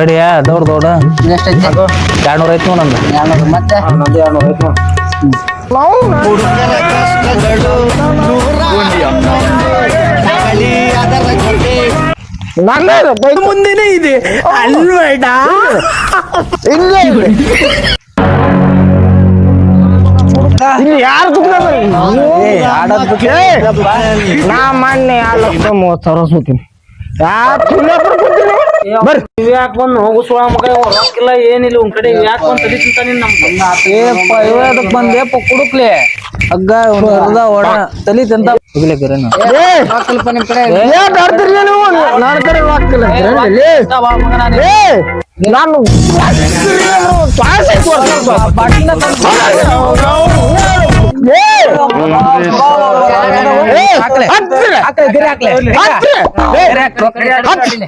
ಕಡಿಯ ದೌಡ್ ದೌಡ. ಎಷ್ಟೈತಿ ಎರಡ್ನೂರ ಐತಿ ನಂದು ಎರಡ್ನೂರು ಮತ್ತೆ? ಮುಂದೆನೆ ಇದೆ. ಅಲ್ಬೇಡ ಇಲ್ಲಿ ಯಾರು ನಾ ಮೊನ್ನೆ ಅಲ್ಲ ಲಕ್ಷ ಮೂವತ್ತು ಸಾವಿರ ಸೂತೀನಿ ಯಾರು ಯಾಕೆ ಬಂದು ಹೋಗು ಸುಳ ಮಗ ಇವ ರೊಕ್ಕಿಲ್ಲ ಏನಿಲ್ಲ ಉನ್ ಕಡೆ ಯಾಕೆ ಬಂದು ತಲಿ ತಿಂತ ನಿನ್ ನಮ್ ಏಪ್ಪ ಇವತ್ತಕ್ ಬಂದೇಪ್ಪ ಕುಡುಕ್ಲೆ ಹಗ್ಗ ಒಂದು ಅರ್ಧ ಒಡ ತಲಿ ತಿಂತ ಹೋಗ್ಲಿಕ್ಕೆ ಏ ರೊಕ್ಕಲ್ಪ ನಿಮ್ ಕಡೆ ನೀವು ಕಡೆ ನಾನು ತ್ವಾಸ ಐತ್. ಹತ್ತಿರ. ಏ, ಹತ್ತಿರ. ನಾವು ಹೆಂಗ ಓಸು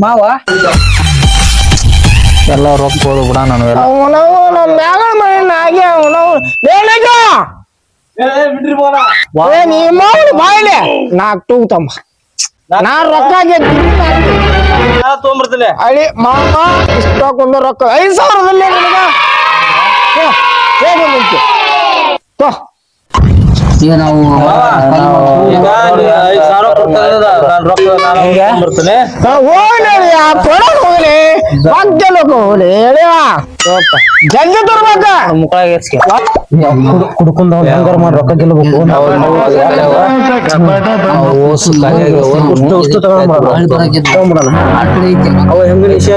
ಮಾವ. ಎಲ್ಲ ರೊಕ್ಕ ಬಿಡ ನಾನು ಎಲ್ಲ. ಅವನವು ನೀ ರೊಕ್ಕ ತೊಗೊಂಬರ್ತಿಲ್ಲ ಅಳಿ ಮಾಮ ಇಷ್ಟಕ್ಕೊಂದು ರೊಕ್ಕ. ಐದ್ ಸಾವಿರದಲ್ಲಿ ನಿನಗ? ತೋ. ಈಗ ನಾವು ಈಗ ನೀ ಐದ್ ಸಾವಿರ ಕೊಡ್ತಾ ನಾನು ರೊಕ್ಕ ನಾನು ತೊಗೊಂಬರ್ತೀನಿ ಹೋಗ್ಲಿ ಆ ಕೊಡಕ್ ಹೋಗ್ಲಿ. ಮಗ್ಗೆಲ್ಲ ಹೋಗ್ಲಿ ಹೇಳಿವ ಜಲ್ದಿ ತರ್ಬೇಕ. ಮುಕ್ಕಳಾಗ ಎಸ್ಕೆ ಕುಡ್ಕೊಂಡ್ ಹೆಂಗಾರ ಮಾಡಿ ರೊಕ್ಕ ಗೆಲ್ಲಬೇಕು ಓಸು ಖಾಲಿ ಆಗ್ಯಾವ. ಅಷ್ಟು ಅಷ್ಟು ತಗೊಂಡ್ಬಿಡಲ್ಲ ಹಳ್ಳಿ ಬರಾಕಿದ್ದು. ಆ ಕಡೆ ಐತಿ. ಅವ ಹೆಂಗ ವಿಷಯ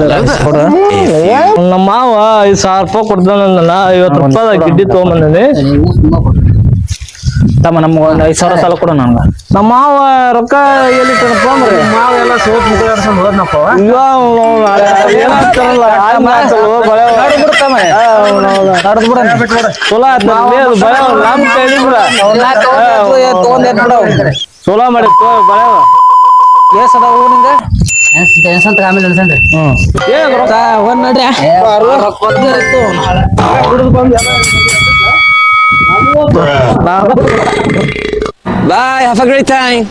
ಎಲ್ಲ. ನಮ್ಮ ಮಾವ ಐದು ಸಾವಿರ ರೂಪಾಯಿ ಕೊಡ್ತಾನಲ್ಲ ಐವತ್ತು ರೂಪಾಯಿ ಗಿಡ್ಡಿ ತಗೊಂಬಂದಿ. ತಮ್ಮ ನಮ್ಗೆ ಒಂದ್ ಐದ್ ಸಾವಿರ ಸಾಲ ಕೊಡು ನನ್ಗ. ನಮ್ಮ ಮಾವ ರೊಕ್ಕ ಎಲ್ಲಿ ಅಂದ್ರೆ? ಮಾವ ಎಲ್ಲ ಸೋತ್ ಮುಖ ಆಡ್ಸ್ಕೊಂಡ್ ಹೋದ್ನಪ್ಪ ಏನಾಗ್ತಾರಲ್ಲ ನಡ್ದು ಬಿಡ ಚಲೋ ಆಯ್ತು ಅದು ಬಳೆ ನಮ್ ಕೈಲಿ ಬಿಡ. ತಗೊಂಡ್ ಚಲೋ ಮಾಡಿ ಬಳೆ ಅದಾವು ನಿಂಗ ಏ, ರೊಕ್ಕ. ಇತ್ತು. Bye, have a great time.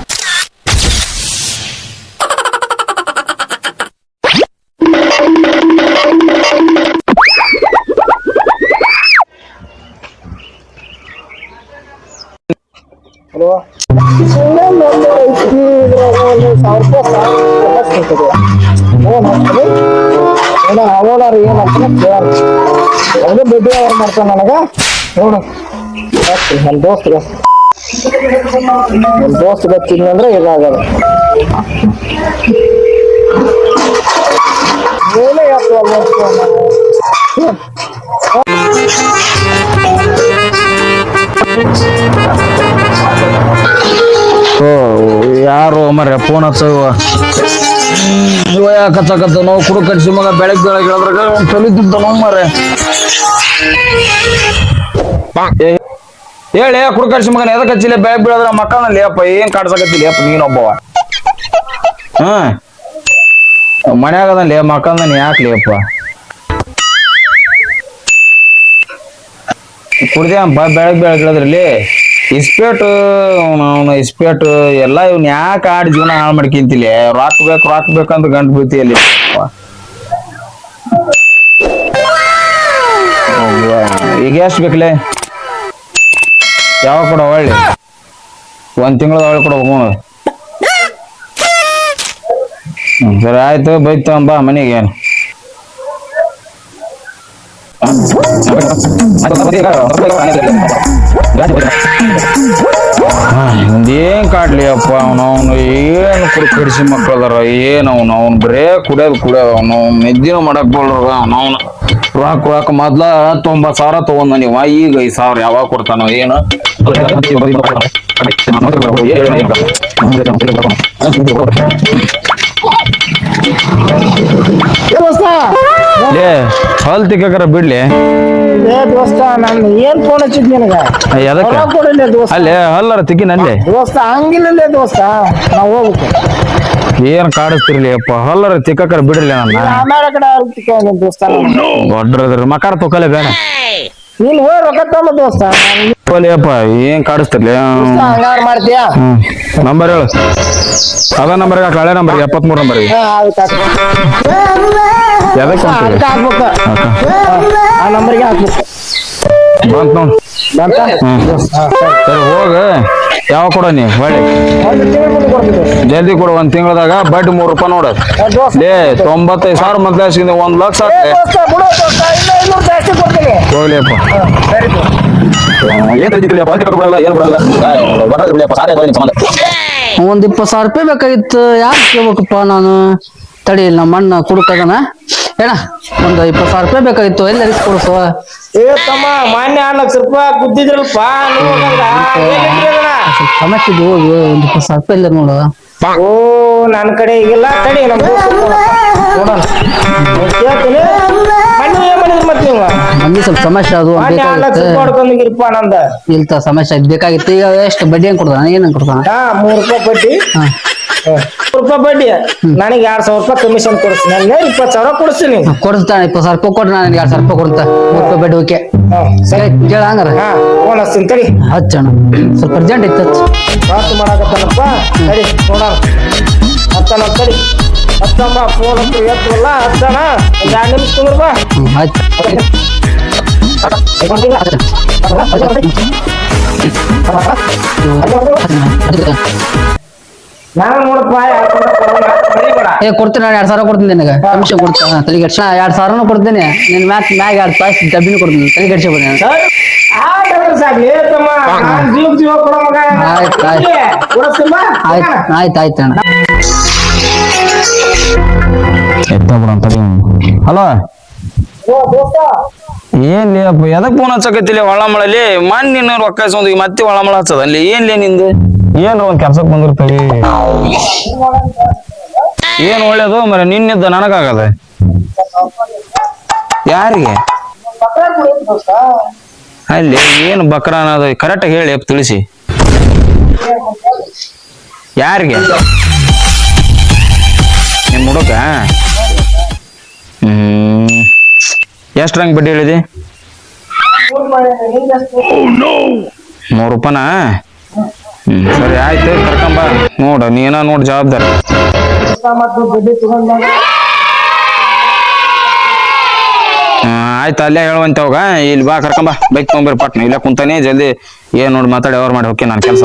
ಅವಳಾರ ಏನಂತ ಕೇಳ ಅವನು ದುಡ್ಡು ಅವ್ರು ಮಾಡ್ತಾನ ನನಗ ನೋಡು ನನ್ನ ದೋಸ್ತ ನನ್ನ ದೋಸ್ತ ಗೊತ್ತಿಲ್ಲ ಅಂದ್ರೆ ಇದಾಗಲ್ಲ ಏನೇ ಯಾರು ಮರ ಫೋನ್ ಹಚ್ಚವ ಇವ ಯಾಕೆ ಹಚ್ಚಕತ್ತ? ನಾವು ಕುಡು ಕಡ್ಸಿ ಮಗ ಬೆಳಗ್ಗೆ ಬೆಳಗ್ಗೆ ಅವ್ನು ಕಲಿತಿದ್ದ ನಾವು ಮರ ಹೇಳಿ ಕುಡು ಕಡ್ಸಿ ಮಗನ ಎದಕ್ಕೆ ಹಚ್ಚಿಲ್ಲ ಬೆಳಗ್ಗೆ ಬೀಳದ್ರ ಮಕ್ಕಳಲ್ಲಿ ಅಪ್ಪ, ಏನ್ ಕಾಡ್ಸಕತ್ತಿಲ್ಲ ಅಪ್ಪ ನೀನೊಬ್ಬವ ಹ್ಮ್ ಮನ್ಯಾಗದಲ್ಲಿ ಮಕ್ಕಳನ್ನ ಯಾಕ್ಲಿ, ಅಪ್ಪ? ಕುಡ್ದೆ ಬೆಳಗ್ ಹೇಳಿದ್ರಲ್ಲಿ ಇಸ್ಪೇಟು, ಅವನು ಇಸ್ಪೇಟ್, ಎಲ್ಲ ಇವ್ನ ಯಾಕೆ ಆಡಿ ಜೀವನ ಹಾಳು ಮಾಡ್ಕಿಂತಿಲ್ಲ ರಾಕ್ ಬೇಕು ರಾಕ್ ಬೇಕಂತ ಗಂಟು ಬೀಳ್ತಿ ಈಗ ಎಷ್ಟು ಬೇಕಲೆ? ಯಾವಾಗ ಕೊಡ ಒಳ್ಳೆ ಒಂದ್ ತಿಂಗಳ ಒಳ್ಳೆ ಕೊಡ್ಬೇಕು ಸರಿ ಆಯ್ತು, ಬೈತು ಬಾ ಮನೆಗೆ. ಏನ್ ಕಾಡ್ಲಿ ಅಪ್ಪ ಅವನು? ಅವನು ಏನು ಕುಡಿ ಕಡಿಸಿ ಮಕ್ಕಳದಾರ? ಏನು ಅವನು? ಅವ್ನು ಬರೇ ಕುಡಿಯೋದು ಕುಡಿಯೋದು ಅವನು. ನಿದ್ದಿನ ಮಾಡಕ್ ಬಲ್ರ ಅವನು. ಅವನು ರೊಕ್ಕ ರೊಕ್ಕ ಮೊದ್ಲ ತೊಂಬತ್ ಸಾವಿರ ತಗೊಂಡ ನೀವ ಈಗ ಐದ್ ಸಾವಿರ ಯಾವಾಗ ಕೊಡ್ತಾನೋ ಏನು. ದೋಸ್ತ ಲೇ ಹಲ್ ತಿಕ್ಕಕರ ಬಿಡ್ಲಿ. ಏ ದೋಸ್ತ ನಾನು ಏನ್ ಫೋನ್ ಹಚ್ಚಿದ್ ನಿನಗ? ಎದಕ್ಕೆ? ಹೊರಗ್ ಕೊಡಿಲ್ಲ ದೋಸ್ತ. ಅಲ್ಲೇ ಹಲ್ಲರ ತಿಕ್ಕಿನಲ್ಲಿ ದೋಸ್ತ ಹಂಗಿಲ್ಲಲೇ ದೋಸ್ತ. ನಾವ್ ಹೋಗ್ಬೇಕು. ಏನ್ ಕಾಡಿಸ್ತಿರ್ಲಿ ಅಪ್ಪ ಹಲ್ಲರ ತಿಕ್ಕಕರ ಬಿಡ್ಲಿ ನನ್ನ ಆಮೇಲೆ ಕಡೆ ಅರ್ತಿಕೊಂಡ್ ದೋಸ್ತ? ನಾನು. ದೊಡ್ಡದ್ರ ಮಕಾರ ತೊಕಲೆ ಬೇಡ. ನೀನ್ ಹೋಗಿ ರೊಕ್ಕ ತಗೊಂಬ ದೋಸ್ತ. ನಾನು ಅಪ್ಪ ಏನ್ ಕಾಡಿಸ್ತಿರ್ಲಿ? ಹಂಗಾರ ಮಾಡ್ತೀಯಾ? ನಂಬರ್ ಹೇಳು. ಅದ ನಂಬರ್ಗೆ ಹಾಕ ಹಳೆ ನಂಬರ್ ಎಪ್ಪತ್ಮೂರು ನಂಬರ್ ಆಯ್ತು ಆಯ್ತು. ಎದಕ್ಕೆ ಅದಕ್ಕೆ ಹಾಕ್ಬೇಕು. ಆ ನಂಬರ್ಗೆ ಹಾಕ್ಬೇಕು. ಬಂತ ನೋಡ್. ಬಂತ? ಹ್ಮ್. ಸರಿ. ಹೋಗ. ಯಾವ ಕೊಡ ನೀ? ಹೊಳ್ಳಿ. ಜಲ್ದಿ ಕೊಡು ಒಂದ್ ತಿಂಗಳದಾಗ ಬಡ್ಡಿ ಮೂರು ರೂಪಾಯಿ ನೋಡ. ಏ ತೊಂಬತ್ತೈದು ಸಾವಿರ ಮೊದ್ಲು ಒಂದ್ ಲಕ್ಷ ಏ ಆಗ್ತದೆ ದೋಸ್ತ ಬಿಡು ದೋಸ್ತ ಇಲ್ಲ ಇನ್ನೂರು ಜಾಸ್ತಿ ಕೊಡ್ತೀನಿ ಹೋಗ್ಲಿಯಪ್ಪ ಸರಿ ಒಂದ್ ಇಪ್ಪತ್ತು ಸಾವಿರ ರೂಪಾಯಿ ಬೇಕಾಗಿತ್ತು ಯಾಕೆ ಕೇಳ್ಬೇಕಪ್ಪ ನಾನು ತಡಿ ನಮ್ಮ ಅಣ್ಣ ಕುಡುಕದನ ಹೇಳ ಒಂದ್ ಇಪ್ಪತ್ತು ಸಾವಿರ ರೂಪಾಯಿ ಬೇಕಾಗಿತ್ತು ಎಲ್ಲ ರಿಸ್ಕ್ ಕೊಡಿಸು ಏ ತಮ್ಮ ಮಾನ್ಯ ಲಕ್ಷ ರೂಪಾಯಿ ಗುದ್ದಿದ್ರಲ್ಪ ನೀವು ನಂಗ ಏನ್ ಇಟ್ರಿ ಅದನ್ನ? ಸ್ವಲ್ಪ ಸಮಸ್ಯೆ ಇದೆ ಹೋಗು ಒಂದ್ ಇಪ್ಪತ್ತು ಸಾವಿರ ರೂಪಾಯಿ ಇಲ್ಲ ನೋಡು ಓ ನನ್ನ ಕಡೆ ಈಗಿಲ್ಲ ತಡಿ ನಮ್ ದೋಸ್ತ ನೋಡೋಣ ನಮ್ಗೆ ಸ್ವಲ್ಪ ಸಮಸ್ಯೆ ಅದು ಬೇಕಾಗಿತ್ತು. ನಂದ. ಇಲ್ತ ಸಮಸ್ಯೆ ಅದ್ ಬೇಕಾಗಿತ್ತು. ಈಗ ಎಷ್ಟು ಬಡ್ಡಿ ಹೆಂಗ್ ಕೊಡ್ತಾನ? ಏನ್ ಕೊಡ್ತಾನ? ಹಾ ಮೂರ್ ರೂಪಾಯಿ ಬಡ್ಡಿ. ಹಾ. ಹಾ. ಮೂರ್ ರೂಪಾಯಿ ಬಡ್ಡಿ. ನನಗೆ ಎರಡ್ ಸಾವಿರ ರೂಪಾಯಿ ಕಮಿಷನ್ ಕೊಡಿಸ್ತೀನಿ ಇಪ್ಪತ್ತು ಸಾವಿರ ಕೊಡಿಸ್ತೀನಿ. ಕೊಡ್ತಾನ ಇಪ್ಪತ್ತು ಸಾವಿರ ರೂಪಾಯಿ ಕೊಡ್ರಿ ನಾನು ಎರಡ್ ಸಾವಿರ ರೂಪಾಯಿ ಕೊಡ್ತಾ. ಮೂರು ರೂಪಾಯಿ ಬಡ್ಡಿ ಓಕೆ ಹಾ ಸರಿ. ಕೇಳ ಹಂಗಾರ. ಹಾ ಫೋನ್ ಹಚ್ತೀನಿ ತಡಿ. ಹಚ್ಚಣ ಸ್ವಲ್ಪ ಅರ್ಜೆಂಟ್ ಇತ್ತು ಹಚ್ಚ. ಮಾತು ಮಾಡಕತ್ತಾನಪ್ಪ? ತಡಿ ನೋಡೋಣ. ಹತ್ತನ ತಡಿ. ಹತ್ತಮ್ಮ ಫೋನ್ ಎತ್ತಲ್ಲ ಒಂದ್ ಎರಡು ನಿಮಿಷ ಹ್ಮ್ ಏ ಕೊಡ್ತೀನಿ ನಾನು ಎರಡ್ ಸಾವಿರ ಕೊಡ್ತೀನಿ ನಿನಗೆ. ಕಮಿಷನ್ ಕೊಡ್ತೀನಿ. ತಲೆಗೆ ಎರಡು ಸಾವಿರನೂ ಕೊಡ್ತೀನಿ. ನಿನ್ನ ಮ್ಯಾಚ್ ಮ್ಯಾಗ ಎರಡು ಪಾಯ್ಸ್ ಡಬ್ಬಿನೂ ಕೊಡ್ತೀನಿ. ತಲೆಗೆ ಹಡ್ಸಿ ಬಿಡಿ ಸರ್, ಆಯ್ತಂದ್ರೆ ಸಾಕು, ಏ ತಮ್ಮ, ನಾನ್ ಜೀವ ಜೀವ ಕೊಡೋ ಮಗ. ಆಯ್ತ್, ಆಯ್ತ್. ಆಯ್ತು ಆಯ್ತು ಆಯ್ತು ಅಣ್ಣ. ಎತ್ತ ಹಲೋ. ಓ, ದೋಸ್ತ, ಏನ್ ಅಪ್ಪ ಎದಕ್ ಫೋನ್ ಹಚ್ಚಕತ್ತಿಲ್ಲ ಮನ್ ನೀನು ರೊಕ್ಕ ಈಗ ಮತ್ತೆ ಒಳ ಮಳ ಹಚ್ಚದ ಅಲ್ಲಿ ಏನ್ಲಿ ನಿಂದು? ಏನ್ ಒಂದ್ ಕೆಲ್ಸಕ್ ಬಂದಿರ್ತೀವಿ ಏನ್ ಒಳ್ಳೇದು? ಮರ ನಿನ್ನಿದ್ದ ನನಗಾಗದ. ಯಾರಿಗೆ? ಅಲ್ಲಿ ಏನು ಬಕ್ರ ಅನ್ನೋದು? ಕರೆಕ್ಟ್ ಹೇಳಿ ತಿಳಿಸಿ. ಯಾರಿಗೆ? ನಿಮ್ ಹುಡುಗ? ಹ್ಮ್. ಎಷ್ಟ್ ರಂಗ್ ಬಡ್ಡಿ ಹೇಳಿದಿ? ಮೂರು ರೂಪಾಯಿನ ಹ್ಮ್, ಸರಿ ಆಯ್ತು ಕರ್ಕೊಂಬ ನೋಡು, ನೀನ ನೋಡ್ ಜವಾಬ್ದಾರಿ. ಆಯ್ತು, ಅಲ್ಲೇ ಹೇಳುವಂತ ಅವಾಗ ಇಲ್ಲಿ ಬಾ ಕರ್ಕೊಂಬ ಬೈಕ್ ತೊಗೊಂಬರ್ರಿ ಪಟ್ನ. ಇಲ್ಲ ಕುಂತಾನೆ, ಜಲ್ದಿ. ಏನ್ ನೋಡಿ, ಮಾತಾಡಿ, ಅವ್ರು ಮಾಡಿ ಹೋಗಿ ನಾನು ಕೆಲಸ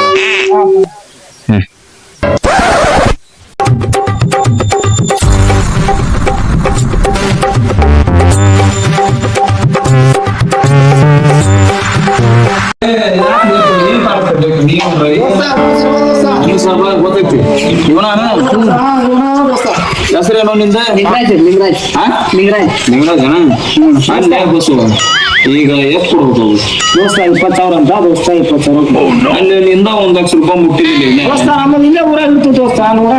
ಹೆಸರೇನೋ ನಿಂದ? ಲಿಂಗರಾಜ್ ಲಿಂಗರಾಜ್? ಲಿಂಗರಾಜ್ ನಿಂಗರಾಜನ ಅಲ್ಲೇ ಬಸ್ಸು ಈಗ ಎಷ್ಟು ಕೊಡ್ಬೇಕು? ದೋಸ್ತ ಇಪ್ಪತ್ತು ಸಾವಿರ ಅಂತ ದೋಸ್ತ ಇಪ್ಪತ್ತು ಸಾವಿರ ಅಲ್ಲಿ ನಿಂದ ಒಂದ್ ಲಕ್ಷ ರೂಪಾಯಿ ಮುಟ್ಟಿದ್ದೀನಿ ದೋಸ್ತ ಆಮೇಲೆ ಇಲ್ಲೇ ಊರಾಗ ಇರ್ತು ದೋಸ್ತ ನೋಡೋಣ.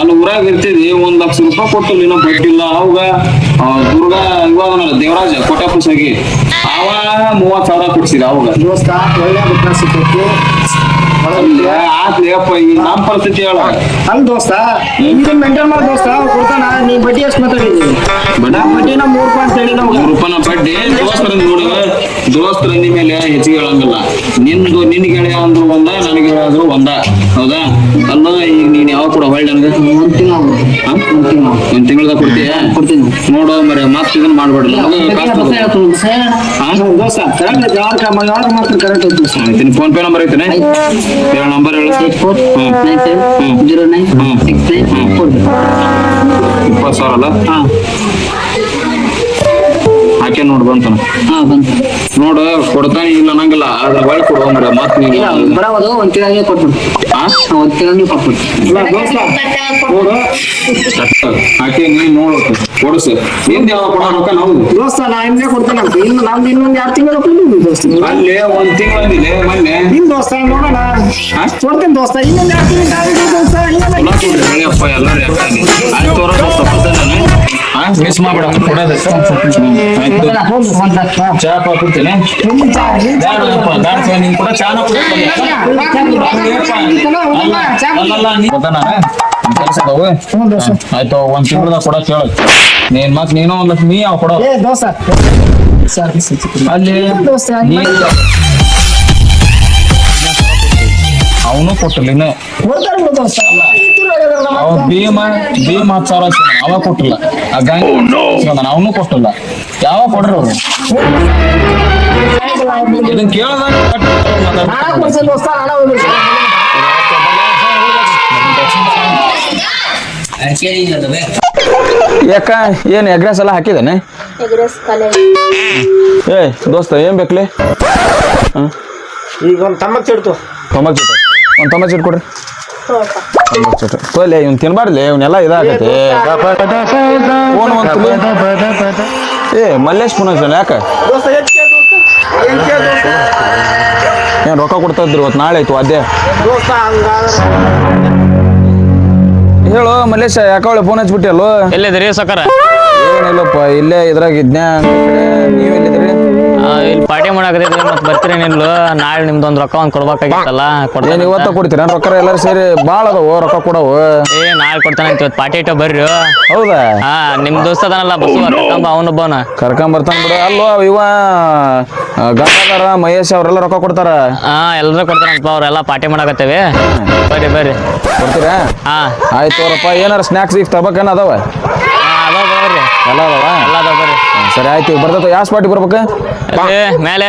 ಅಲ್ಲಿ ಊರಾಗ ಇರ್ತಿದಿ ಒಂದ್ ಲಕ್ಷ ರೂಪಾಯಿ ಕೊಟ್ಟು ಇನ್ನೂ ಬಟ್ಟಿಲ್ಲ ಅವಾಗ ದುರ್ಗಾ ಇವಾಗ ದೇವರಾಜ ಕೊಟ್ಟಾಪುಸಾಗಿ ಅವ ಮೂವತ್ ಸಾವಿರ ಕೊಡ್ಸಿದ ಅವಾಗ. ದೋಸ್ತ ಒಳ್ಳೆ ಅವಕಾಶ ಸಿಕ್ಕೈತಿ ಆತ್ಲಿ ಅಪ್ಪ ಈಗ ನಮ್ ಪರಿಸ್ಥಿತಿ ಹೇಳ. ಅಲ್ಲ ದೋಸ್ತ ಇದು ಮೇಂಟೈನ್ ಮಾಡಿ ದೋಸ್ತ ಕೊಡ್ತಾನ ನೀ ಬಡ್ಡಿ ಎಷ್ಟು ಮಾತಾಡಿದ್ವಿ ಬಡ? ಬಡ್ಡಿನ ಮೂರು ರೂಪಾಯಿ ಅಂತ ಹೇಳಿ ನಾವು ಮೂರು ಬಡ್ಡಿ ದೋಸ್ತರ ನೋಡುವ ದೋಸ್ತರ ಅಂದಿ ಮೇಲೆ ಹೆಚ್ಚಿಗೆ ಹೇಳಂಗಿಲ್ಲ. ನಿಂದು ನಿನ್ ಗೆಳೆಯ ಅಂದ್ರು ಒಂದ ನನಗೆ ಹೇಳಿದ್ರು ಒಂದ. ಹೌದಾ? ಅಲ್ಲ ಈಗ ನೀನ್ ಯಾವ ಕೂಡ ಹೊಳ್ಳಿ ನನಗೆ? ಒಂದ್ ತಿಂಗಳ? ಒಂದ್ ತಿಂಗಳದಾಗ ಕೊಡ್ತೀಯ? ಕೊಡ್ತೀನಿ. ನೋಡು ಮರೆ ಮತ್ತೆ ಇದನ್ನ ಮಾಡ್ಬೇಡ? ದೋಸ್ತ ಕರೆಕ್ಟ್ ಯಾವಾಗ ಮಾತ್ರ ಕರೆಕ್ಟ್ ಐತಿ ಫೋನ್ ಪೇ ನಂಬರ್ ಐತನೆ? ಹೇಳ ನಂಬರ್ ಹೇಳು four. Nine seven zero nine six nine four ಇಪ್ಪತ್ತು ಸಾವಿರ ಅಲ್ಲ ಹಾ ಹಾಕೆ ನೋಡ್ ಬಂತಾನ ಹಾ ಬಂತು. ನೋಡು ಕೊಡ್ತಾನೆ ಇಲ್ಲ ಅನ್ನಂಗಿಲ್ಲ. ಅದ್ರ ಒಳಗೆ ಕೊಡುವ ಮರ ಮತ್ ನೀನು. ಒಂದ್ ತಿಂಗಳಿಗೆ ಕೊಟ್ಬಿಡು. ಆ? ಒಂದ್ ತಿಂಗಳಿಗೆ ಕೊಟ್ಬಿಡು. ಇಲ್ಲ, ದೋಸ್ತ, ನೋಡು ಹಾಕಿ ನೀನ್ ನೋಡು. ಕೊಡಿಸು. ಯಾವ ಕೊಡ ರೊಕ್ಕ ನಾವು. ದೋಸ್ತ ನಾ ಹಿಂದೆ ಕೊಡ್ತೇನೆ ಅಂತ. ಇನ್ನು ನಮ್ದು ಇನ್ನೊಂದ್ ಎರಡು ತಿಂಗಳು ಕೊಡ್ತೀನಿ ದೋಸ್ತ. ಅಲ್ಲೇ ಒಂದ್ ತಿಂಗಳು ಅಂದಿದೆ ಮೊನ್ನೆ ನಿಮ್ ದೋಸ್ತ ನೋಡೋಣ. ಕೊಡ್ತೇನೆ ದೋಸ್ತ. ಇನ್ನೊಂದ್ ಎರಡು ತಿಂಗಳು ದೋಸ್ತ ಇನ್ನೊಂದ್ ಎಲ್ಲರೂ ತೋರ ದೋಸ್ತ ನಾನು ಮಿಸ್ ಮಾಡ್ಬೇಡ ಕೊಡೋದಕ್ಕೆ ಆಯ್ತು. ಚಾ ಪಾ ಕುಡ್ತೇನೆ. ಬೇಡಪ್ಪ, ಬೇಡ ಸ್ವಾಮಿ, ನೀನ್ ಕೂಡ ಚಾನ ನಾನು? ನಮ್ ಕೆಲ್ಸ ಅದಾವು. ಆಯ್ತು ಒಂದ್ ತಿಂಗಳದಾಗ ಕೊಡ ಕೇಳ. ನೀನ್ ಮತ್ ನೀನು ಒಂದ್ ಲಕ್ಷ ನೀ ಯಾವ ಕೊಡ. ಅಲ್ಲಿ ಅವನು ಕೊಟ್ಟಲಿನ ಕೊಡ್ತಾರೆ ಅವ ಭೀಮ ಭೀಮ ಹತ್ತು ಸಾವಿರ ಅವ ಕೊಟ್ಟಿಲ್ಲ. ಆ ಗಂಗ ಅವನು ಕೊಟ್ಟಿಲ್ಲ. ಯಾವ ಕೊಡ್ರಿ ಅವ್ರು? ಇದನ್ ಕೇಳದಾಗ ಯಾಕ ಏನ್ ಎಗ್ರೆಸ್ ಎಲ್ಲ ಹಾಕಿದಾನೆ ಏ ದೋಸ್ತ ಏನ್ ಬೇಕ್ಲಿ? ಈಗ ಒಂದ್ ತಮ್ಮ ಚಿಡ್ತು ತೊಂಬತ್ ಚಿಡ್ತು ಒಂದ್ ತಮ್ಮ ಚೀಟ್ ಕೊಡ್ರಿ ತೊಂಬತ್ ಚೀಟ ತೋಲೆ ಇವ್ನ್ ತಿನ್ಬಾರ್ಲಿ ಇವನ್ನೆಲ್ಲ ಇದಾಗತ್ತೆ. ಏ ಮಲ್ಲೇಶ್ ಪುನಃ ಯಾಕೆ? ಏನ್ ರೊಕ್ಕ ಕೊಡ್ತಾ ಇದ್ರು ಇವತ್ತು? ನಾಳೆ ಆಯ್ತು ಅದೇ ದೋಸ್ತ ಹಂಗಾದ್ರೆ ಹೇಳು ಮಲ್ಲೇಶ ಯಾಕವಳೆ ಫೋನ್ ಹಚ್ಬಿಟ್ಟಿಯಲ್ಲೋ ಎಲ್ಲಿದ್ರಿ ಸಕರ? ಏನಿಲ್ಲಪ್ಪ ಇಲ್ಲೇ ಇದ್ರಾಗ ಇದ್ನ ನೀವು ಎಲ್ಲಿದ್ರಿ ಇಲ್ಲಿ ಪಾರ್ಟಿ ಮಾಡಾಕತ್ತಿದ್ರಿ ಮತ್ತೆ ಬರ್ತೀರೇನಿಲ್ಲ ನಾಳೆ ನಿಮ್ದೊಂದು ರೊಕ್ಕ ಒಂದ್ ಕೊಡ್ಬೇಕಾಗಿತ್ತಲ್ಲ ಕೊಡ್ತೀನಿ ಇವತ್ತ ಕೊಡ್ತೀರ? ರೊಕ್ಕ ಎಲ್ಲರೂ ಸೇರಿ ಭಾಳ ಅದಾವ ರೊಕ್ಕ ಕೊಡವು. ಏ ನಾಳೆ ಕೊಡ್ತಾನೆ ಅಂತ ಇವತ್ತು ಪಾರ್ಟಿ ಇಟ್ಟ ಬರ್ರಿ. ಹೌದಾ? ಹಾ ನಿಮ್ ದೋಸ್ತ ಅದಾನಲ್ಲ ಬಸ್ ಕರ್ಕೊಂಬ ಅವನೊಬ್ಬನ. ಕರ್ಕೊಂಬರ್ತಾನ ಬಿಡು. ಅಲ್ಲೋ ಇವ ಗಂಗಾಧರ ಮಹೇಶ್ ಅವರೆಲ್ಲ ರೊಕ್ಕ ಕೊಡ್ತಾರ? ಹಾ ಎಲ್ಲರೂ ಕೊಡ್ತಾರಂತ ಅವ್ರೆಲ್ಲ ಪಾರ್ಟಿ ಮಾಡಕತ್ತೇವೆ. ಬರ್ರಿ ಬರ್ರಿ. ಕೊಡ್ತೀರಾ? ಹಾ. ಆಯ್ತು ಅವ್ರಪ್ಪ ಏನಾರ ಸ್ನಾಕ್ಸ್ ಈಗ ತಗೋಬೇಕೇನ ಅದಾವ? ಅದಾವ ಬರ್ರಿ ಎಲ್ಲ ಅದಾವ? ಎಲ್ಲ ಅದಾವ ಬರ್ರಿ ಸರಿ ಆಯ್ತು ಈಗ ಬರ್ತೈತೆ ಯಾವ ಸ್ಪಾಟಿಗೆ ಬರ್ಬೇಕು? ಅಲ್ಲಿ ಮೇಲೆ.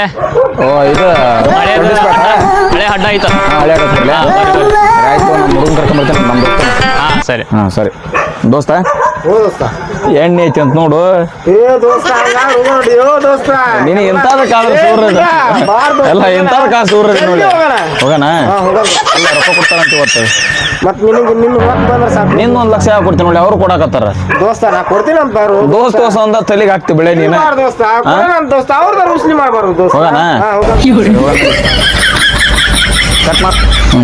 ಓ ಇದು ಹಳೆ ಹಡ್ಡ ಐತ ಹಳೆ. ಸರಿ ಆಯ್ತು ನಮ್ಮ ಹುಡುಗನ್ ಕರ್ಕೊಂಡ್ ಬರ್ತಾನೆ ನಮ್ಮ ಸರಿ. ಹಾ ಸರಿ. ದೋಸ್ತ? ಓ ದೋಸ್ತ. ಎಣ್ಣೆ ಐತಿ ಅಂತ ನೋಡು. ಏ ದೋಸ್ತ ಹಂಗಾದ್ರೆ ನೋಡಿ ಓ ದೋಸ್ತ. ನೀನು ಎಂತಾದ ಕಾಲ ಸೂರ್ಯ ಎಲ್ಲ ಎಂತಾದ ಕಾಲ ಸೂರ್ಯ ನೋಡಿ. ಹೋಗಣ? ಎಲ್ಲ ರೊಕ್ಕ ಕೊಡ್ತಾರಂತ ಇವತ್ತು. ಮತ್ ನಿನಗೆ ನಿನ್ನ ಬಂದ್ರೆ ಸಾಕು. ನಿನ್ನ ಒಂದು ಲಕ್ಷ ಯಾಕೆ ಕೊಡ್ತೀನಿ ನೋಡಿ ಅವರು ಕೊಡಕತ್ತಾರ. ದೋಸ್ತ ನಾ ಕೊಡ್ತೀನಿ ಅಂತ ಅವರು. ದೋಸ್ತ ದೋಸ್ತ ಅಂದ ತಲೆಗೆ ಹಾಕ್ತಿ ಬೆಳೆ ನೀನು ದೋಸ್ತ. ಕೊಡೋಣ ದೋಸ್ತ. ಮಾಡ್ಬಾರ್ದು ದೋಸ್ತ. ಹೋಗೋಣ. ಕಟ್ ಮಾಡ್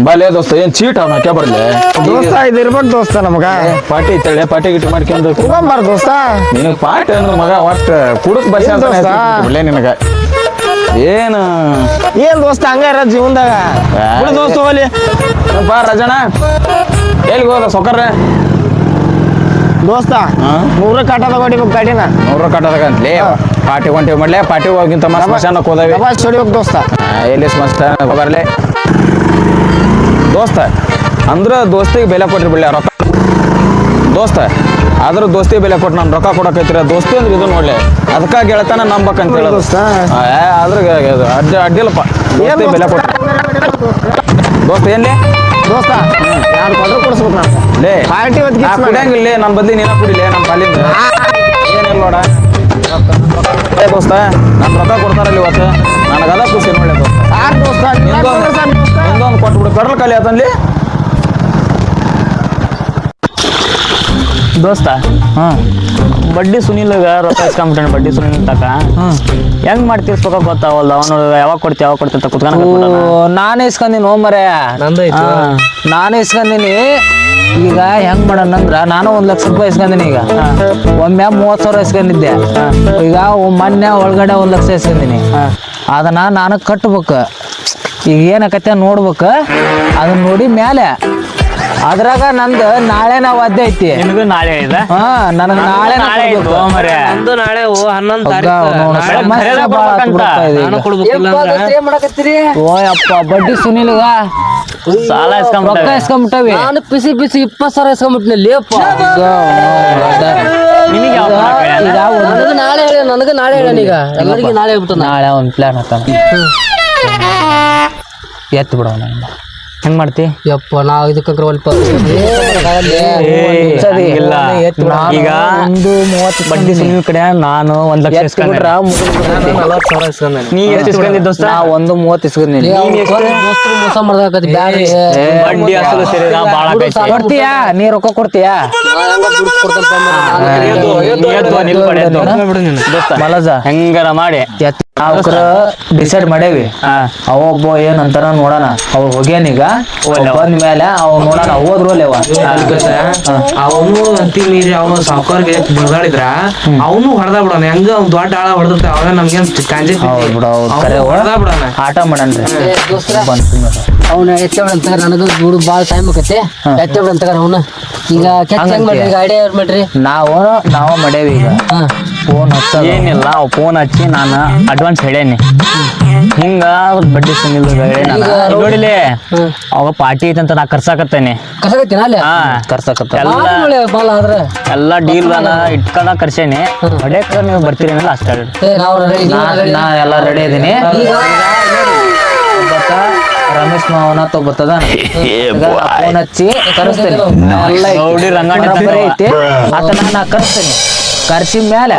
ಬಾಲೆ ದೋಸ್ತ ಏನ್ ಚೀಟ್ ಅವ್ನ? ಹಾಕ್ಯಾ ಬರ್ಲೆ? ದೋಸ್ತ ಇದು ಇರ್ಬೇಕು ದೋಸ್ತ ನಮಗ. ಪಾರ್ಟಿ ಇತ್ತಳೆ ಪಾರ್ಟಿ ಗಿಟ್ಟಿ ಮಾಡ್ಕೊಂಡು ಹೋಗಂಬಾರ ದೋಸ್ತ. ನಿನಗ್ ಪಾರ್ಟಿ ಅಂದ್ರೆ ಮಗ ಒಟ್ಟ ಕುಡುಕ್ ಬಸ್? ಬಿಡ್ಲೆ ನಿನಗ. ಏನು? ಏನ್ ದೋಸ್ತ ಹಂಗ ಇರ ಜೀವನದಾಗ? ದೋಸ್ತ ಹೋಲಿ ಬಾ ರಜಣ ಎಲ್ಲಿಗೆ ಹೋದ ಸೊಕರ್ರೆ ದೋಸ್ತ? ನೂರ ಕಾಟ ತಗೊಂಡಿಬೇಕು ಗಾಡಿನ. ನೂರ ಕಟ್ಟದಾಗ ಅಂತಲೇ ಪಾರ್ಟಿ ಹೊಂಟಿವಿ ಮಾಡ್ಲೆ ಪಾರ್ಟಿ ಹೋಗಿಂತ ಮಸ್ತ್ ಸ್ಮಶಾನಕ್ಕೆ ಹೋದವಿ. ಹೊಡಿಬೇಕು ದೋಸ್ತ. ಎಲ್ಲಿ ಸ್ಮಶಾನ ಬರ್ಲೆ. ದೋಸ್ತ ಅಂದ್ರೆ ದೋಸ್ತಿಗೆ ಬೆಲೆ ಕೊಟ್ರಿ ಬಿಡ್ಲೆ ರೊಕ್ಕ. ದೋಸ್ತ ಆದ್ರ ದೋಸ್ತಿ ಬೆಲೆ ಕೊಟ್ಟು ನಾನು ರೊಕ್ಕ ಕೊಡಕೈತಿರ ದೋಸ್ತಿ ಅಂದ್ರೆ ಇದು ನೋಡ್ಲಿ. ಅದಕ್ಕ ಗೆಳತನ ನಂಬಕಂತ ಹೇಳೋದು ಆದ್ರ ಅಡ್ಡ ಅಡ್ಡಿಲ್ಲಪ್ಪ. ದೋಸ್ತಿ? ಬೆಲೆ ಕೊಟ್ಟ. ದೋಸ್ತ ಏನ್ ದೋಸ್ತ ಯಾರು ಕೊಡ್ರು ಕೊಡಿಸ್ಬೇಕು ನಾನು ಲೇ ಪಾರ್ಟಿ. ಕುಡಿಯಂಗಿಲ್ಲ ನನ್ನ ಬದ್ಲಿ ನೀನ ಕುಡಿಲೇ ನಮ್ಮ ಕಾಲಿಂದ. ಏನಿಲ್ಲ ನೋಡ. ದೋಸ್ತ ನಾನು ರೊಕ್ಕ ಕೊಡ್ತಾರಲ್ಲ ಇವತ್ತು. ನನಗದ ಖುಷಿ ನೋಡ್ಲೆ ದೋಸ್ತ. ದೋಸ್ತ ನಿಂದೊಂದು ನಿಂದೊಂದು ಕೊಟ್ಬಿಡು ಪೆಟ್ರೋಲ್ ಖಾಲಿ ಆತನ್ಲಿ ದೋಸ್ತ ಹಾಂ. ಬಡ್ಡಿ ಸುನಿಲ್ಗ ರೊಕ್ಕ ಇಸ್ಕೊಂಬಿಟ್ಟಾನೆ ಬಡ್ಡಿ ಸುನಿಲ್ ತಕ. ಹೆಂಗ್ ಮಾಡಿ ತೀರ್ಸ್ಬೇಕ ಗೊತ್ತಾವಲ್ಲ ಅವನು ಯಾವಾಗ ಕೊಡ್ತಿ ಯಾವಾಗ ಕೊಡ್ತಿ ಅಂತ ಕುತ್ಕೊಂಡು ನಾನೇ ಇಸ್ಕೊಂದಿನಿ ಹೋ. ಮರೆ ನಾನೇ ಇಸ್ಕೊಂದಿನಿ ಈಗ ಹೆಂಗ್ ಮಾಡಣಂದ್ರ ನಾನು ಒಂದ್ ಲಕ್ಷ ರೂಪಾಯಿ ಇಸ್ಕೊಂಡಿನಿ ಈಗ. ಒಮ್ಮೆ ಮೂವತ್ ಸಾವಿರ ಇಸ್ಕೊಂಡಿದ್ದೆ ಈಗ ಮೊನ್ನೆ ಒಳಗಡೆ ಒಂದ್ ಲಕ್ಷ ಇಸ್ಕೊಂಡಿನಿ ಅದನ್ನ ನಾನು ಕಟ್ಬೇಕು. ಈಗ ಏನಕತ್ತೆ ನೋಡ್ಬೇಕು. ಅದನ್ನ ನೋಡಿ ಮೇಲೆ ಅದ್ರಾಗ ನಂದು ನಾಳೆ ನಾವ್ ಅದೇ ಐತಿ. ನಿನಗೂ ನಾಳೆ ಇದೆ ಹಾ ನನಗ್ ನಾಳೆ ನಾಳೆ ಮರೆ ನಾಳೆ ಓ ಹನ್ನೊಂದು ಓಯಪ್ಪ ಬಡ್ಡಿ ಸುನಿಲ್ಗ. ಸಾಲ ರೊಕ್ಕ ಇಸ್ಕೊಂಬಿಟ್ಟಾವೆ ನಾನು ಪಿಸಿ ಪಿಸಿ ಇಪ್ಪತ್ತು ಸಾವಿರ ಇಸ್ಕೊಂಡ್ಬಿಟ್ನಿ ಲೇಪ. ನನಗೆ ನಾಳೆ ಹೇಳ ನನಗೆ ನಾಳೆ ಹೇಳ ಈಗ. ಎಲ್ಲರಿಗೂ ನಾಳೆ ಹೇಳ್ಬಿಟ್ಟು ನಾಳೆ ಒಂದು ಪ್ಲಾನ್ ಹಾಕ ಎತ್ತು ಬಿಡೋಣ ಹೆಂಗ್ ಮಾಡ್ತಿ ಯಪ್ಪ ನಾವು ಇದಕ್ಕೆ ಒಲ್ಪ ಇಲ್ಲ ಈಗ ಒಂದು ಮೂವತ್ತು ಬಡ್ಡಿ ಸುನಿಲ್ ಕಡೆ ನಾನು ಒಂದ್ ಲಕ್ಷ ಇಸ್ಕೊಂಡ್ರ ನಲವತ್ತು ಸಾವಿರ ನೀ ಎಷ್ಟು ಇಸ್ಕೊಂಡಿದ್ದ ದೋಸ್ತ ನಾ ಒಂದು ಮೂವತ್ತು ಇಸ್ಕೊಂಡಿ ದೋಸ್ತರು ಮೋಸ ಮಾಡ್ದಾಕತಿ ಬ್ಯಾಡ ಬಡ್ಡಿ ಅಸಲು ಸೇರಿ ಬಾಳ ಆಗೈತಿ ಕೊಡ್ತೀಯಾ ನೀ ರೊಕ್ಕ ಕೊಡ್ತೀಯಾ ಮಲಜ ಹೆಂಗಾರ ಮಾಡಿ ನಾವ್ಕರ ಡಿಸೈಡ್ ಮಾಡೇವಿ. ಅವ ಒಬ್ಬ ಏನಂತಾರ ನೋಡೋಣ. ಅವ ಹೋಗ್ಯಾನೀಗ ಬಂದ ಮೇಲೆ ಅವ್ ನೋಡೋಣ. ಹೋದ್ರು ಅವ. ಅವನು ಅಂತಿ ಮೀರಿ ಅವನು ಸಾವುಕಾರ್ಗೆ ಬಡ್ದಾಡಿದ್ರ ಅವನು ಹೊಡೆದ ಬಿಡೋಣ. ಹೆಂಗ ಅವ್ನ್ ದೊಡ್ಡ ಆಳ ಹೊಡೆದಿರ್ತ ಅವ ನಮ್ಗೆ ಕಾಂಜಿ. ಹೊಡೆದ ಬಿಡೋಣ. ಆಟ ಮಾಡಣ್ರಿ. ಅವ್ನ ಅಂತ ನನಗ ದುಡ್ಡು ಭಾಳ ಟೈಮ್ ಆಕತಿ ಎತ್ತಬೇಡ ಅಂತ ಅವನ. ಈಗ ಕೆಟ್ಟ ಹೆಂಗ್ ಮಾಡ್ರಿ ಐಡಿಯಾ ಯಾರು ಮಾಡ್ರಿ? ನಾವು ನಾವ ಮಾಡೇವಿ ಈಗ. ಹಾ. ಫೋನ್ ಹಚ್ಚ ಏನಿಲ್ಲ ಅವ್ ಫೋನ್ ಹಚ್ಚಿ ನಾನು ಅಡ್ವಾನ್ಸ್ ಹೇಳೇನಿ. ಹಿಂಗ ಬಡ್ಡಿ ಸುನಿಲ್ ನೋಡಿಲಿ? ಅವಾಗ ಪಾರ್ಟಿ ಐತಂತ ನಾ ಕರ್ಸಾಕತ್ತೇನೆ. ಕಸಗತ್ತಿನ ಅಲ್ಲೇ? ಹಾ. ಕರ್ಸಕತ್ತ. ಎಲ್ಲ ಭಾಳ ಆದ್ರೆ. ಎಲ್ಲ ಡೀಲ್ ಇಟ್ಕೊಂಡ ಕರ್ಸೇನಿ. ಹೊಡ್ಯಾಕ ನೀವು ಬರ್ತೀರಿ ಅಷ್ಟೇ ಹೇಳ್ರಿ. ಏ ನಾವು ready, ನಾ ನೀವು ready. ನಾ ಎಲ್ಲ ರೆಡಿ ಇದೀನಿ. ಒಬ್ಬಾತ ರಮೇಶ್ ಮಾವನ ತಗೋತದ ಫೋನ್ ಹಚ್ಚಿ ಕರೆಸ್ತೇನೆ. ಎಲ್ಲ ಐತಿ. ಗೌಡಿ ರಂಗಣ್ಣ ಐತಿ. ಆತನ ನಾ ಕರೆಸ್ತೇನೆ. ಕರ್ಸಿ ಮೇಲೆ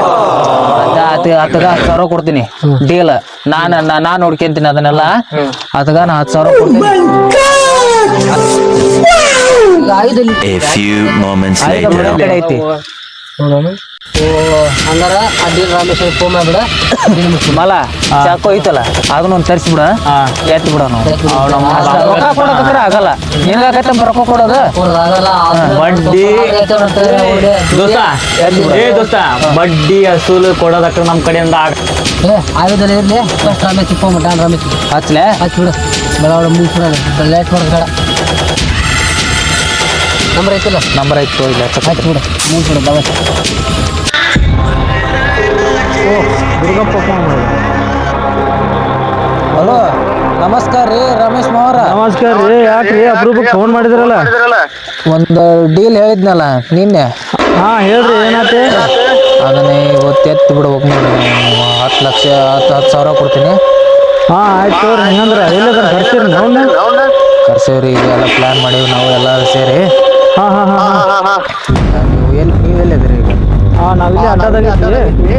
ಆತಗ ಹತ್ತು ಸಾವಿರ ಕೊಡ್ತೀನಿ. ಡೀಲ್. ನಾನು ನಾ ನೋಡ್ಕೊಂತೀನಿ ಅದನ್ನೆಲ್ಲ. ಅದಗ ನಾ ಹತ್ತು ಸಾವಿರ ಕೊಡ್ತೀನಿ. ಐದು later. ಕಡೆ ಐತಿ. ನೋಡೋಣ. ಓ ಹಂಗಾರ ಅಡ್ಡಿಲ್ ರಾಮೇಶ್ವರ ಫೋನ್ ಮಾಡ್ಬಿಡ. ಮಲ ಚಾಕು ಐತಲ್ಲ ಅದನ್ನ ಒಂದು. ಎತ್ತಿ ಬಿಡ ನಾವು ರೊಕ್ಕ ಕೊಡೋದಕ್ರೆ ಆಗಲ್ಲ. ನಿನ್ಗಾಗತ್ತೆ ರೊಕ್ಕ ಕೊಡೋದು? ಆಗಲ್ಲ. ಬಡ್ಡಿ. ದೋಸ್ತ. ಏ ದೋಸ್ತ. ಬಡ್ಡಿ ಅಸೂಲು ಕೊಡೋದಕ್ಕ ನಮ್ ಕಡೆಯಿಂದ ಆಗ ಏ ಆಯುಧದಲ್ಲಿ ಇರ್ಲಿ. ಫಸ್ಟ್ ರಾಮೇಶ್ ಫೋನ್ ಮಾಡ. ರಾಮೇಶ್ ಹಚ್ಲೆ? ಹಚ್ಬಿಡು ಬೆಳವಡ ಮುಗಿಸ್ಬಿಡ ಲೇಟ್ ಮಾಡೋದು ಬೇಡ. ನಂಬರ್ ಐತಿಲ್ಲ? ನಂಬರ್ ಐತೋ ಇಲ್ಲ ಹಚ್ಬಿಡು ಬಿಡು. ದವಸ್ ಹಲೋ ನಮಸ್ಕಾರ ರೀ ರಮೇಶ್ ಮಾವರ. ನಮಸ್ಕಾರ ರೀ ಯಾಕ್ರಿ? ಅಪ್ರೂಪಕ್ಕೆ ಫೋನ್ ಮಾಡಿದ್ರಲ್ಲ? ಒಂದು ಡೀಲ್ ಹೇಳಿದ್ನಲ್ಲ ನಿನ್ನೆ? ಹಾ ಹೇಳ್ರಿ ಏನಾಯ್ತು ಅದನ್ನೇ ಇವತ್ತು ಎತ್ತು ಬಿಡ್ಬೇಕು ನೋಡಿ ಹತ್ತು ಲಕ್ಷ ಹತ್ತು ಹತ್ತು ಸಾವಿರ ಕೊಡ್ತೀನಿ. ಹಾ ಆಯ್ತು ತೋರಿ ಹಂಗಂದ್ರ ಎಲ್ಲದ ಕರ್ಸಿರಿ ನಾವು ಕರ್ಸೇವ್ರಿ ಈಗ ಎಲ್ಲ ಪ್ಲಾನ್ ಮಾಡೀವಿ ನಾವು ಎಲ್ಲ ಸೇರಿ. ಹಾ ಹಾ ಹಾ ನೀವು ಎಲ್ಲಿ ನೀವು ಈಗ? ಹಾ ನಾವಿಲ್ಲಿ ಅಡ್ಡದಾಗ ಇದ್ದೀವಿ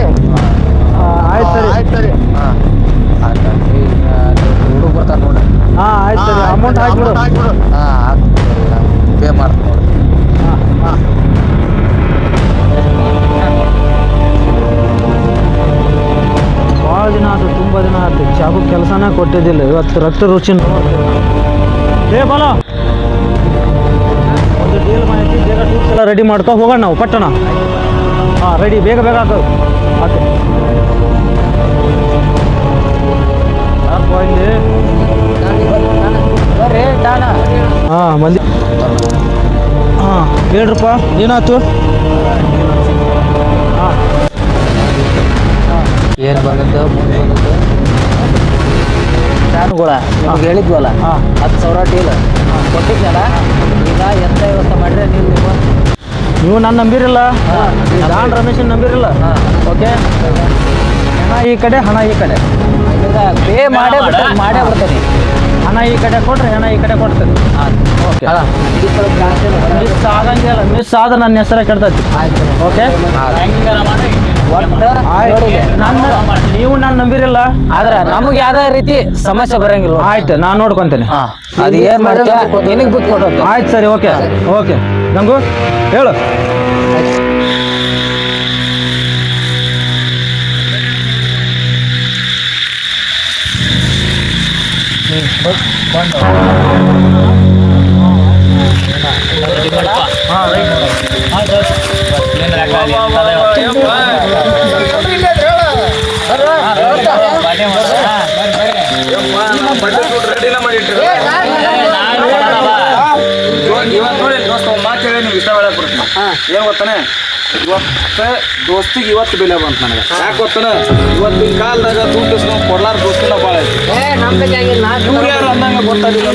ಆಯ್ತು ಸರಿ. ಹಾಂ ಆಯ್ತು ಹುಡುಗ ಬರ್ತಾರೆ ನೋಡಿ. ಹಾ ಆಯ್ತು ಸರಿ. ಅಮೌಂಟ್ ಹಾಕ್ಬಿಡು. ಹಾಂ ಪೇ ಮಾಡ್ತೀನಿ ನೋಡಿ. ಭಾಳ ದಿನ ಆಯ್ತು ತುಂಬ ದಿನ ಆಯ್ತು ಚಾಕು ಕೆಲಸನೇ ಕೊಟ್ಟಿದ್ದಿಲ್ಲ. ಇವತ್ತು ರಕ್ತ ರುಚಿ ಏ ಬಲ. ಡೀಲ್ ಬೇಗ ಟೂರ್ಸ್ ಎಲ್ಲ ರೆಡಿ ಮಾಡ್ಕೊ ಹೋಗೋಣ ನಾವು ಪಟ್ಟಣ. ಹಾಂ ರೆಡಿ ಬೇಗ ಬೇಗ ಹಾಕೋ. ಓಕೆ. ಹಾಂ ಮಂದಿ ಹಾಂ ಹೇಳ್ರಪ್ಪ. ಏನಾಯ್ತು? ಹಾಂ. ಏನು ಬಂದದ್ದು ನಿಮ್ಗೆ ಹೇಳಿದ್ವಲ್ಲ ಹಾಂ. ಹತ್ತು ಸಾವಿರ ಡೀಲ್. ಕೊಟ್ಟಿದ್ನಲ್ಲ? ಎಂತ ವ್ಯವಸ್ಥೆ ಮಾಡಿದ್ರೆ ನೀವು ನೀವು ನೀವು ನನ್ನ ನಂಬಿರಲ್ಲ? ಜಾನ್ ರಮೇಶನ್ ನಂಬಿರಲ್ಲ? ಹಾಂ. ಓಕೆ? ಹಣ ಈ ಕಡೆ ಹಣ ಈ ಕಡೆ. ಪೇ ಮಾಡೇ ಬಿಡ್ತಾರೆ ಮಾಡೇ ಬಿಡ್ತೀನಿ. ಹಣ ಈ ಕಡೆ ಕೊಡ್ರಿ ಹಣ ಈ ಕಡೆ ಕೊಡ್ತೇನೆ. ಓಕೆ. ಮಿಸ್ ಆಗಂಗಿಲ್ಲ ಮಿಸ್ ಆದ್ರೆ ನನ್ನ ಹೆಸರೇ ಕೆಡ್ತೈತಿ. ಓಕೆ? ನನ್ನ ನೀವು ನನ್ನ ನಂಬಿರಲ್ಲ? ಆದ್ರೆ ನಮಗೆ ಯಾವ್ದೇ ರೀತಿ ಸಮಸ್ಯೆ ಬರಂಗಿಲ್ಲ. ಆಯ್ತು ನಾನು ನೋಡ್ಕೊಂತೇನೆ. ಹಾ. ಅದು ಏನ್ ಮಾಡ್ತೀಯ? ನಿನಗೆ ಬಿಟ್ಟು ಕೊಡೋದು. ಆಯ್ತು ಸರಿ ಓಕೆ ಓಕೆ. ನಂಗು ಹೇಳು. ಇವತ್ತು ಏನು ಗೊತ್ತಾನೆ ಇವತ್ತು ದೋಸ್ತಿಗೆ ಇವತ್ತು ಬೆಲೆ ಬಂತು ನನಗೆ ಯಾಕೆ ಗೊತ್ತಾನ ಇವತ್ತಿನ ಕಾಲದಾಗ ದುಡ್ಡು ಇಸ್ಕೊಂಡ್ ಕೊಡ್ಲಾರ ದೋಸ್ತಿನ ಭಾಳ ಐತಿ ಇವ್ರು ಯಾರು ಅಂದಂಗ ಗೊತ್ತಾಗಿಲ್ಲ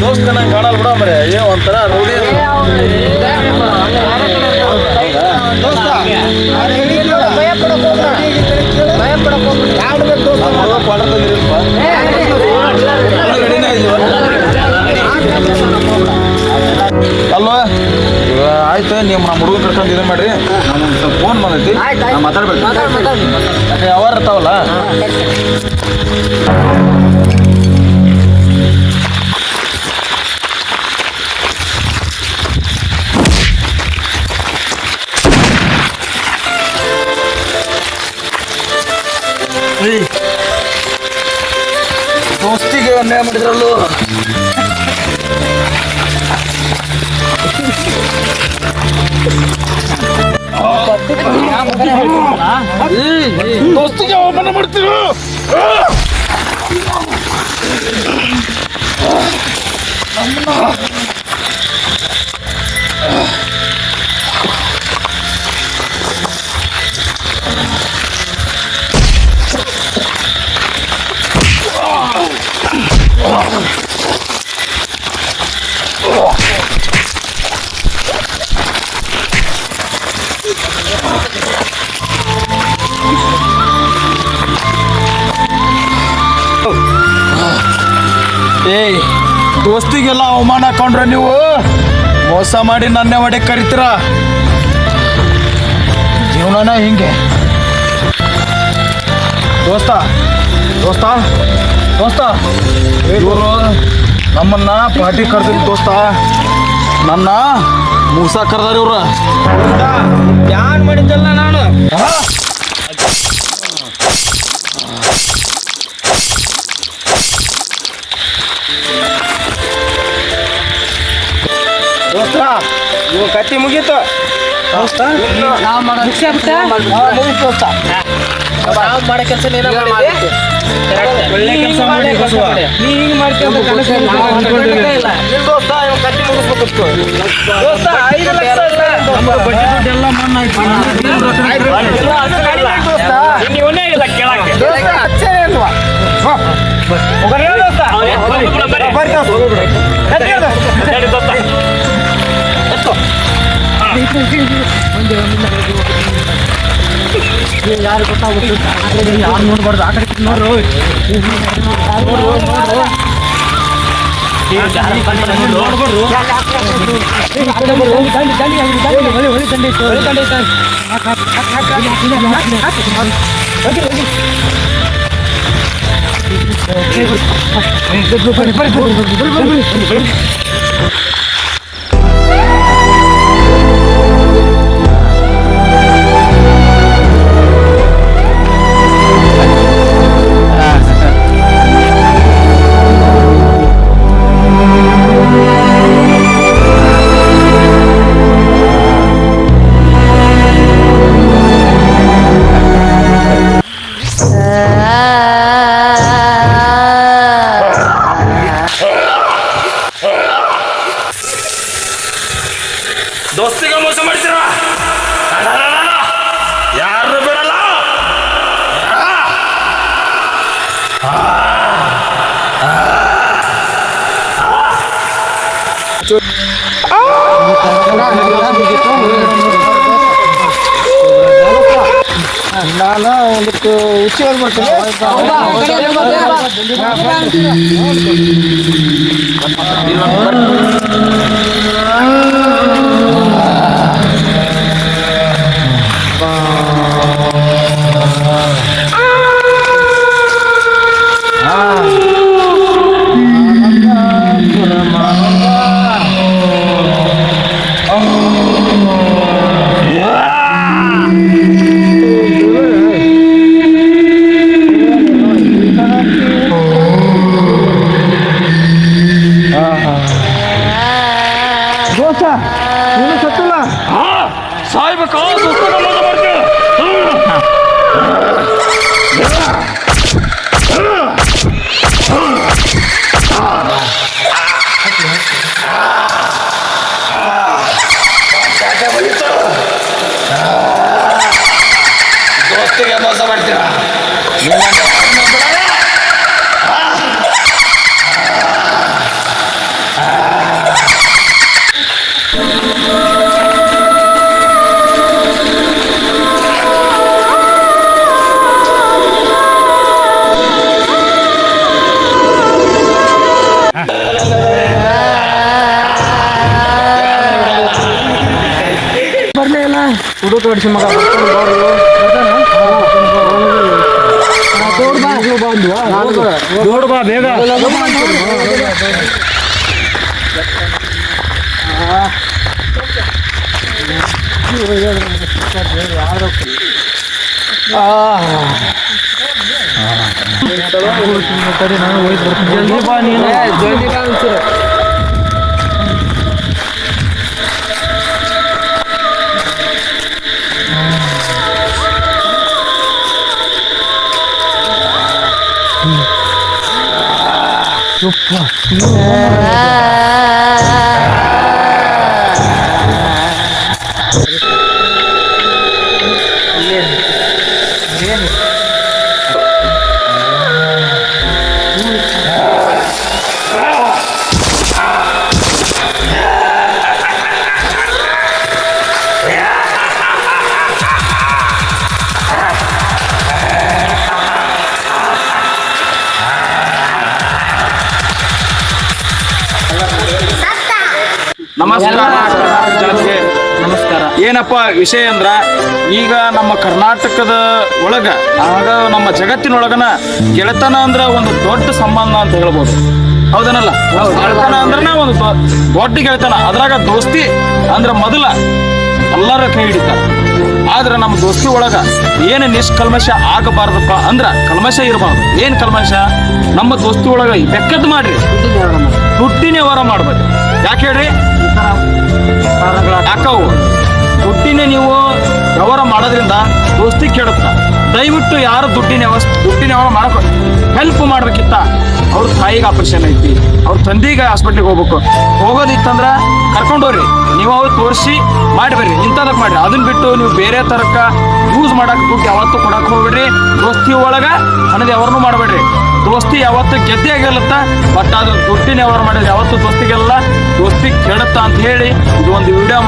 ದೋಸ್ತ ನಂಗೆ ಕಾಣಲ್ ಬಿಡ ಮರೆ ಏ ಒಂಥರ ರೂಢಿ ಭಯ ಪಡಕ್ ಅಲ್ವಾ ಆಯ್ತು ನೀವು ನಮ್ಮ ಹುಡುಗ ಕರ್ಕೊಂಡು ಇದನ್ನ ಮಾಡ್ರಿ. ಸ್ವಲ್ಪ ಫೋನ್ ಬಂದೈತಿ. ಮಾತಾಡ್ಬೇಕು. ಯಾಕೆ ಯಾವಾರ ಇರ್ತಾವಲ್ಲ? ದೋಸ್ತಿಗೆ ಅನ್ಯಾಯ ಮಾಡಿದ್ರಲ್ಲೂ? ದೋಸ್ತಿಗೆ ಅವಮಾನ ಮಾಡ್ತೀರು? ಏಯ್ ಅವಮಾನ ಹಾಕೊಂಡ್ರೆ ನೀವು? ಮೋಸ ಮಾಡಿ ನನ್ನೇ ಮಾಡಿ ಕರಿತೀರ? ಜೀವನನ ಹಿಂಗೆ. ದೋಸ್ತ ದೋಸ್ತ ದೋಸ್ತ. ಇವರು ನಮ್ಮನ್ನ ಪಾರ್ಟಿ ಕರ್ದಿಲ್ಲ ದೋಸ್ತ. ನನ್ನ ಮೂಸ ಕರ್ದಾರ ಇವ್ರ. ಯಾನ್ ಮಾಡಿದ್ದಲ್ಲ ನಾನು? ಇವ್ ಕತ್ತಿ ಮುಗೀತು. ಮಾಡೋ ಕೆಲಸ ಒಳ್ಳೆ ಕೆಲಸ ಮಾಡಿ ಬಸವ? ನೀ ಹಿಂಗ್ ಮಾಡ್ತೀಯ ಅಂತ ಕನಸು ಇಲ್ಲ. ನಿನ್ ದೋಸ್ತ ಇವ್ ಕತ್ತಿ ಮುಗಿಸ್ಬೇಕಿತ್ತು. ದೋಸ್ತ ಐದು ಲಕ್ಷ ಇಲ್ಲ. ನಮ್ಮ ಬಡ್ಡಿ ದುಡ್ಡೆಲ್ಲ ಮಣ್ಣಾಯ್ತು. ಎಲ್ಲ ಅಷ್ಟು ಕಡಿಮೆ ಆಯ್ತು ದೋಸ್ತ. ದೋಸ್ತ, ಅಚ್ಚರಿ ಅಲ್ವಾ? ಹೋ. ಹೋಗೋಣ ಹೇಳು ದೋಸ್ತ. ಬರ್ರಿ ದೋಸ್ತ. ಎತ್ತಿ ಹಿಡ್ದು. ಎತ್ತು. ದೋಸ್ತಿಗೆ ನಾನು ಇದಕ್ಕೆ ಉಚ್ಚಿಗೆ ಬರ್ತೇನೆ Ah! ವರ್ಷ ನೀನು ಸತ್ತಿಲ್ಲ ಸಾಯ್ಬೇಕು ಕಡಿಸಿ ಮಗ ಬರ್ತಾನೆ ಬಾರು ದೊಡ್ಡ ಬಾ ಬೇಗ ಜಲ್ದಿ ಬಾ ನೀನು ಜಲ್ದಿ ಬಾ ಒಂಚೂರು. ನಮಸ್ಕಾರ ಜನತೆಗೆ ನಮಸ್ಕಾರ. ಏನಪ್ಪ ವಿಷಯ ಅಂದ್ರ ಈಗ ನಮ್ಮ ಕರ್ನಾಟಕದ ಒಳಗ ಆಗ ನಮ್ಮ ಜಗತ್ತಿನೊಳಗನ ಗೆಳೆತನ ಅಂದ್ರ ಒಂದು ದೊಡ್ಡ ಸಂಬಂಧ ಅಂತ ಹೇಳ್ಬೋದು. ಹೌದನಲ್ಲ? ಗೆಳೆತನ ಅಂದ್ರನ ಒಂದು ದೊಡ್ಡ ಗೆಳೆತನ. ಅದ್ರಾಗ ದೋಸ್ತಿ ಅಂದ್ರ ಮೊದಲ ಎಲ್ಲರ ಕೈ ಹಿಡಿತಾರ. ಆದ್ರೆ ನಮ್ಮ ದೋಸ್ತಿ ಒಳಗ ಏನು ನಿಷ್ಕಲ್ಮಶ ಆಗಬಾರ್ದಪ್ಪ ಅಂದ್ರ ಕಲ್ಮಶ ಇರಬಾರ್ದು. ಏನ್ ಕಲ್ಮಶ? ನಮ್ಮ ದೋಸ್ತಿ ಒಳಗ ಬೆಕ್ಕದ್ ಮಾಡ್ರಿ. ದುಡ್ಡಿನ ವ್ಯವಹಾರ ಮಾಡ್ಬೇಕು ಯಾಕೆ ಹೇಳ್ರಿ? ಯಾಕವು? ದುಡ್ಡಿನ ನೀವು ವ್ಯವಹಾರ ಮಾಡೋದ್ರಿಂದ ದೋಸ್ತಿ ಕೆಡುತ್ತ. ದಯವಿಟ್ಟು ಯಾರು ದುಡ್ಡಿನ ದುಡ್ಡಿನ ವ್ಯವಹಾರ ಮಾಡಬೇಕು ಹೆಲ್ಪ್ ಮಾಡ್ಬೇಕಿತ್ತ. ಅವ್ರ ತಾಯಿಗೆ ಆಪರೇಷನ್ ಐತಿ. ಅವ್ರ ತಂದೆಗೆ ಹಾಸ್ಪಿಟ್ಲಿಗೆ ಹೋಗ್ಬೇಕು. ಹೋಗೋದಿತ್ತಂದ್ರೆ ಕರ್ಕೊಂಡೋಗ್ರಿ ನೀವು ಅವ್ರು ತೋರಿಸಿ ಮಾಡ್ಬೇಡ್ರಿ ಇಂಥದಕ್ಕೆ ಮಾಡಿರಿ. ಅದನ್ನ ಬಿಟ್ಟು ನೀವು ಬೇರೆ ತರಕ ಯೂಸ್ ಮಾಡೋಕೆ ದುಡ್ಡು ಯಾವತ್ತೂ ಕೊಡಕ್ ಹೋಗ್ಬೇಡ್ರಿ. ದೋಸ್ತಿ ಒಳಗ ಹಣದ ಯಾವ್ರನ್ನೂ ಮಾಡಬೇಡ್ರಿ. ದೋಸ್ತಿ ಯಾವತ್ತು ಗೆದ್ದೇ ಗೆಲ್ಲುತ್ತ? ಬಟ್ ಅದು ದುಡ್ಡಿನ ವ್ಯವಹಾರ ಮಾಡಿದ್ರೆ ಯಾವತ್ತು ದೋಸ್ತಿ ಗೆಲ್ಲ ದೋಸ್ತಿ ಕೆಡುತ್ತ ಅಂತ ಹೇಳಿ ಇದು ಒಂದು ವಿಡಿಯೋ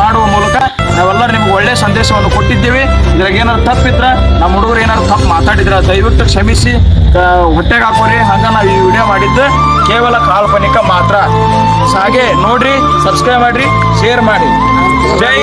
ಮಾಡುವ ಮೂಲಕ ನಾವೆಲ್ಲರೂ ನಿಮ್ಗೆ ಒಳ್ಳೆ ಸಂದೇಶವನ್ನು ಕೊಟ್ಟಿದ್ದೀವಿ. ಇದ್ರಾಗ ಏನಾದ್ರು ತಪ್ಪಿದ್ರ ನಮ್ಮ ಹುಡುಗರು ಏನಾದ್ರು ತಪ್ಪು ಮಾತಾಡಿದ್ರ ದಯವಿಟ್ಟು ಕ್ಷಮಿಸಿ. ಹೊಟ್ಟೆಗೆ ಹಾಕೋರಿ. ಹಂಗ ನಾವು ಈ ವಿಡಿಯೋ ಮಾಡಿದ್ದು ಕೇವಲ ಕಾಲ್ಪನಿಕ ಮಾತ್ರ. ಹಾಗೆ ನೋಡ್ರಿ ಸಬ್ಸ್ಕ್ರೈಬ್ ಮಾಡ್ರಿ ಶೇರ್ ಮಾಡಿ ಜೈ